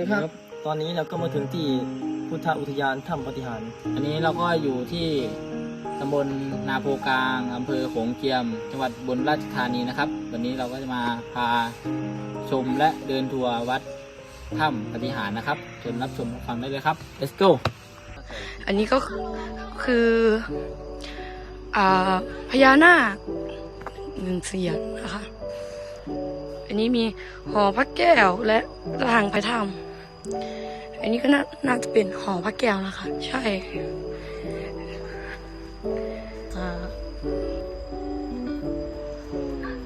ดีครับ ตอนนี้เราก็มาถึงที่พุทธอุทยานถ้ำปฏิหารอันนี้เราก็อยู่ที่ตำบลนาโพกลางอำเภอโขงเจียม จังหวัดอุบนราชธานีนะครับ วันนี้เราก็จะมาพาชมและเดินทัวร์วัดถ้ำปฏิหารนะครับเชิญรับชมรับฟังได้เลยครับ let's go อันนี้ก็คืออ่าพญานาคหนึ่งเสียนนะคะ อันนี้มีหอพระแก้วและทางพระธรรม อันนี้ก็น่านาจะเป็นหอพระแก้วนะคะ ใช่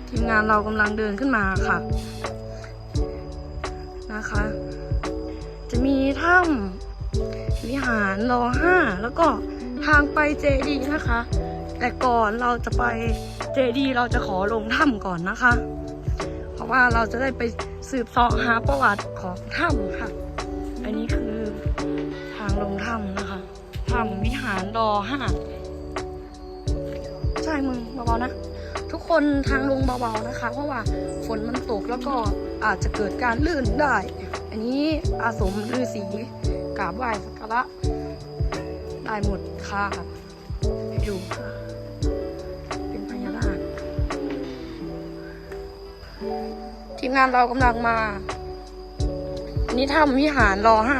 ทีมงานเรากำลังเดินขึ้นมาค่ะ นะคะ จะมีถ้ำวิหารรอห้าแล้วก็ทางไปเจดีย์นะคะ แต่ก่อนเราจะไปเจดีย์เราจะขอลงถ้ำก่อนนะคะ เพราะว่าเราจะได้ไป สืบเสาะหาประวัติของถ้ำค่ะ อันนี้คือทางลงถ้ำนะคะถ้ำวิหารรอห้าใช่มึงเบาๆนะ ทุกคนทางลงเบาๆนะคะ เพราะว่าฝนมันตกแล้วก็อาจจะเกิดการลื่นได้ อันนี้อาสมฤาษีกราบไหว้สักการะได้หมดค่ะให้ดูค่ะ ทีมงานเรากำลังมาอันนี้ถ้ำวิหารรอห้า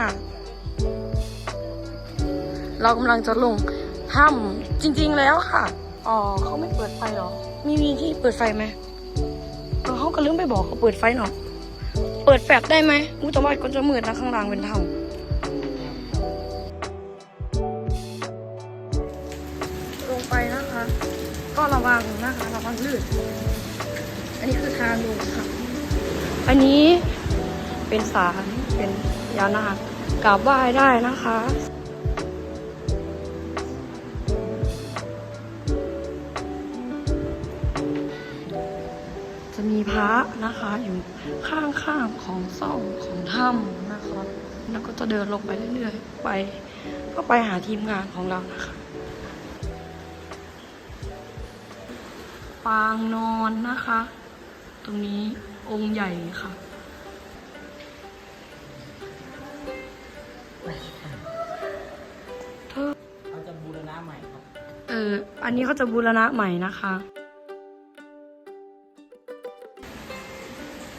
เรากำลังจะลงถ้ำจริง ๆแล้วค่ะ อ๋อเขาไม่เปิดไฟเหรอ มีมีที่เปิดไฟไหมเออเขาก็ลืมไปบอกเขาเปิดไฟเนาะเปิดแฟลชได้ไหมอุยแตว่าก็จะมืดนะข้างล่างเป็นถ้ำลงไปนะคะ ก็ระวังนะคะ ระวังลื่น อันนี้คือทางลงค่ะ อันนี้เป็นศาลเป็นยานาคกราบไหว้ได้นะคะจะมีพระนะคะ อยู่ข้างๆของซ่องของถ้ำนะคะ แล้วก็จะเดินลงไปเรื่อยๆ ไป ก็ไปหาทีมงานของเรานะคะ ปางนอนนะคะ ตรงนี้ องค์ใหญ่ค่ะเธอเราจะบูรณะใหม่ครับ เออ อันนี้เขาจะบูรณะใหม่นะคะ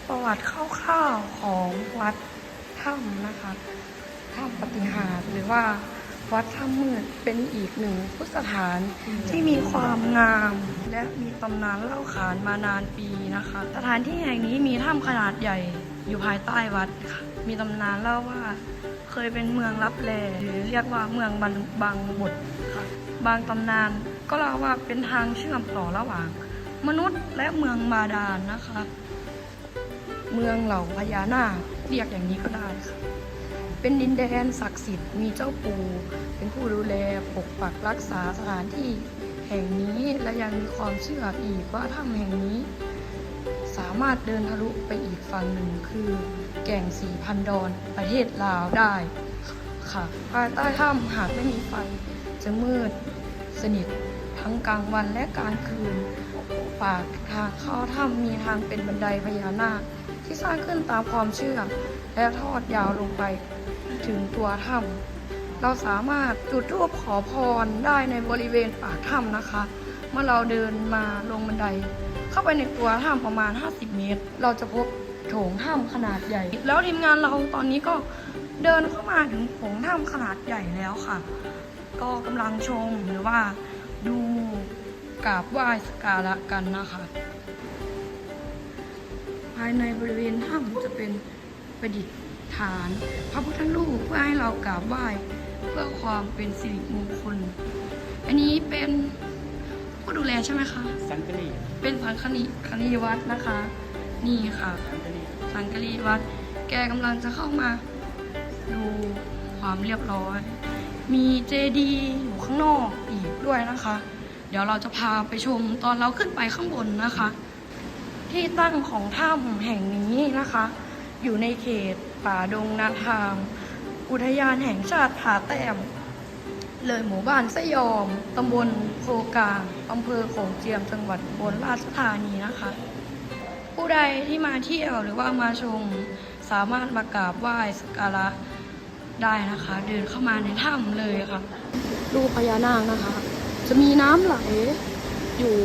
ประวัติคร่าวๆของวัดถ้ำนะคะ ถ้ำปฏิหารย์หรือว่า วัดถ้ำมืดเป็นอีกหนึ่งพุทธสถานที่มีความงาม และมีตำนานเล่าขานมานานปีนะคะ สถานที่แห่งนี้มีถ้ำขนาดใหญ่อยู่ภายใต้วัดค่ะ มีตำนานเล่าว่าเคยเป็นเมืองลับแลหรือเรียกว่าเมืองบางบางบดค่ะบางตำนานก็เล่าว่าเป็นทางเชื่อมต่อระหว่าง มนุษย์และเมืองบาดาลนะคะ เมืองเหล่าพญานาคเรียกอย่างนี้ก็ได้ค่ะ เป็นดินแดนศักดิ์สิทธิ์มีเจ้าปู่เป็นผู้ดูแลปกปักรักษาสถานที่แห่งนี้และยังมีความเชื่ออีกว่าถ้ำแห่งนี้ สามารถเดินทะลุไปอีกฝั่งหนึ่งคือ แก่งสีพันดอนประเทศลาวได้ค่ะภายใต้ถ้ำหากไม่มีไฟจะมืดสนิททั้งกลางวันและกลางคืนปากทางเข้าถ้ำมีทางเป็นบันไดพญานาคที่สร้างขึ้นตามความเชื่อ และทอดยาวลงไป ถึงตัวถ้ำเราสามารถจุดธูปขอพรได้ในบริเวณปากถ้ำนะคะ เมื่อเราเดินมาลงบันได เข้าไปในตัวถ้ำประมาณ 50 เมตร เราจะพบโถงถ้ำขนาดใหญ่ แล้วทีมงานเราตอนนี้ก็เดินเข้ามาถึงโถงถ้ำขนาดใหญ่แล้วค่ะ ก็กำลังชมหรือว่าดูกราบไหว้สการะกันนะคะ ภายในบริเวณถ้ำจะเป็นประดิษฐ์าน พระพุทธรูปเพื่อให้เรากราบไหว้เพื่อความเป็นสิริมงคล อันนี้เป็นผู้ดูแลใช่ไหมคะ สังกะรีเป็นสังคณีคณีวัดนะคะ นี่ค่ะ สังกะรีสังกรีวัดแกกำลังจะเข้ามา ดูความเรียบร้อย มีเจดีย์อยู่ข้างนอกอีกด้วยนะคะ เดี๋ยวเราจะพาไปชมตอนเราขึ้นไปข้างบนนะคะ ที่ตั้งของถ้ำแห่งนี้นะคะ อยู่ในเขต ป่าดงนาทามอุทยานแห่งชาติผาแต้ม เลยหมู่บ้านสยอม ตำบลโพกลางอำเภอโขงเจียม จังหวัดบนราชธานีนะคะ ผู้ใดที่มาเที่ยวหรือว่ามาชม สามารถมากราบไหว้สักการะได้นะคะ เดินเข้ามาในถ้ำเลยค่ะ รูปพญานาคนะคะ จะมีน้ำไหลอยู่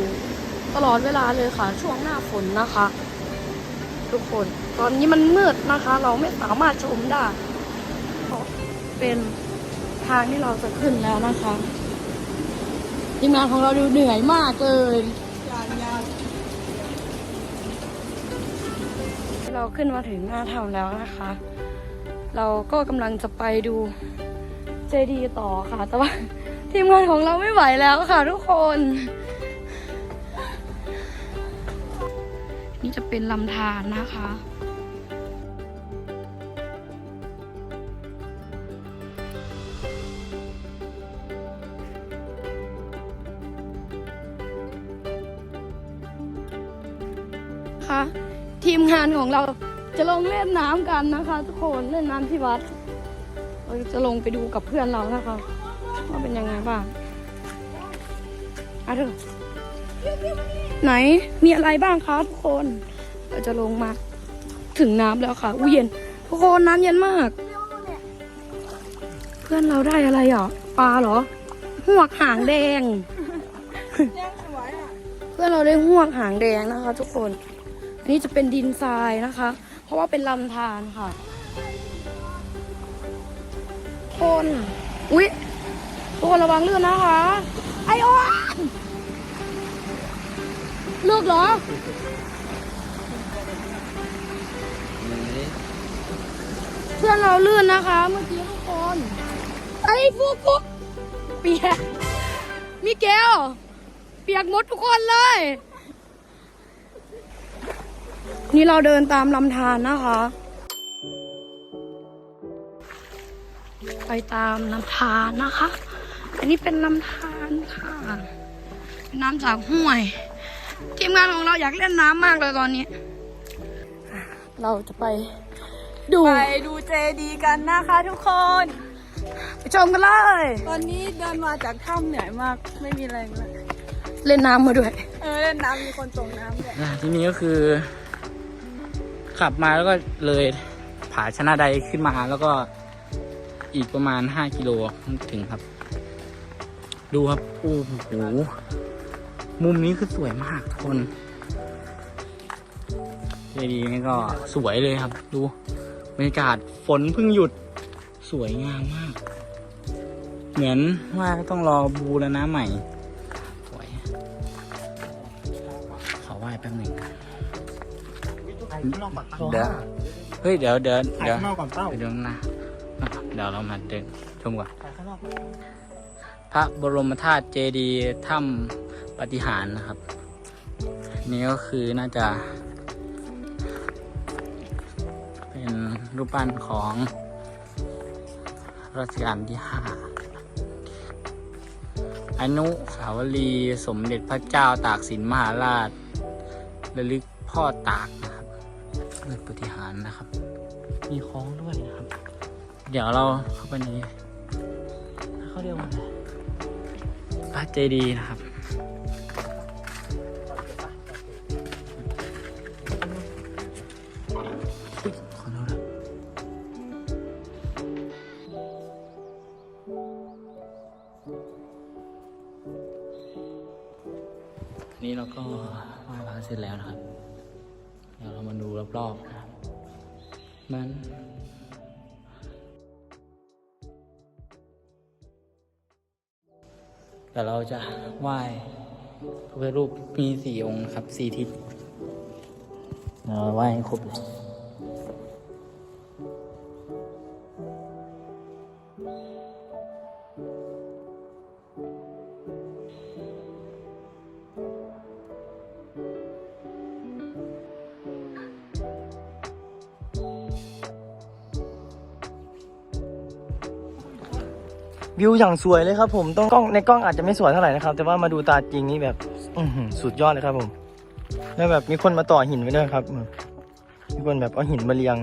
ตลอดเวลาเลยค่ะ ช่วงหน้าฝนนะคะ ทุกคน ตอนนี้มันมืดนะคะ เราไม่สามารถชมได้เพราะเป็นทางที่เราจะขึ้นแล้วนะคะทีมงานของเราดูเหนื่อยมากเลยเราขึ้นมาถึงหน้าถ้ำแล้วนะคะ เราก็กำลังจะไปดูเจดีต่อค่ะ แต่ว่าทีมงานของเราไม่ไหวแล้วค่ะทุกคน นี่จะเป็นลำธารนะคะ ค่ะทีมงานของเราจะลงเล่นน้ำกันนะคะ ทุกคนเล่นน้ำที่วัดเราจะลงไปดูกับเพื่อนเรานะคะว่าเป็นยังไงบ้างอะเถอะไหนมีอะไรบ้างคะทุกคน เราจะลงมาถึงน้ำแล้วค่ะอู้เย็นทุกคนน้ำเย็นมาก เพื่อนเราได้อะไรอะปลาเหรอหวกหางแดง เพื่อนเราได้หวกหางแดงนะคะ ทุกคน อันนี้จะเป็นดินทรายนะคะ เพราะว่าเป็นลำธารค่ะ คน อุ๊ยทุกคนระวังเลื่อนนะคะ ไอโอนลูกเหรอ เพื่อนเราเลื่อนนะคะ เมื่อกี้ทุกคน ไอ้ฟุกฟุกเปียกมิเกลเปียกหมดทุกคนเลย นี่เราเดินตามลำธารนะคะ ไปตามลำธารนะคะ อันนี้เป็นลำธารค่ะเป็นน้ำจากห้วย ทีมงานของเราอยากเล่นน้ำมากเลยตอนนี้ เราจะไปดูไปดูเจดีย์กันนะคะทุกคนไปชมกันเลย ตอนนี้เดินมาจากถ้ำเหนื่อยมาก ไม่มีแรงเลยเล่นน้ำมาด้วย เออเล่นน้ำมีคนจมน้ำด้วย อะที่นี่ก็คือ ขับมาแล้วก็เลยผาชนะใดขึ้นมาแล้วก็อีกประมาณ 5 กิโลถึงครับ ดูครับ โอ้โห มุมนี้คือสวยมากทุกคนเจดีย์นี่ก็สวยเลยครับ ดูบรรยากาศฝนเพิ่งหยุดสวยงามมาก เหมือนว่าต้องรอบูรณะใหม่ เดี๋ยวเฮ้ยเดี๋ยวเดี๋ยวเดี๋ยวข้างนอกก่อนเต้าเดี๋ยวนะเดี๋ยวเรามาเดินชมก่อนพระบรมธาตุเจดีย์ถ้ำปฏิหารย์นะครับ นี่ก็คือน่าจะ เป็นรูปปั้นของรัชกาลที่ห้าอนุสาวรีย์สมเด็จพระเจ้าตากสินมหาราชระลึกพ่อตากนะครับ เรื่องปฏิหารย์นะครับ มีคล้องด้วยนะครับ เดี๋ยวเราเข้าไปในเขาเรียกว่าอะไรพระเจดีย์นะครับอุ๊ยขอโทษครับนี่เราก็ไหว้พระเสร็จแล้วนะครับเดี๋ยวเรอบนะครับมันแต่เราจะไหว้พระพุทธรูปมีสี่องค์ครับสี่ทิศเราไหว้ให้ครบเลย วิวอย่างสวยเลยครับผมต้องกล้องในกล้องอาจจะไม่สวยเท่าไหร่นะครับ แต่ว่ามาดูตาจริงนี่แบบอืสุดยอดเลยครับผม แล้วแบบมีคนมาต่อหินไว้ด้วยครับมมีคนแบบเอาหินมาเรียง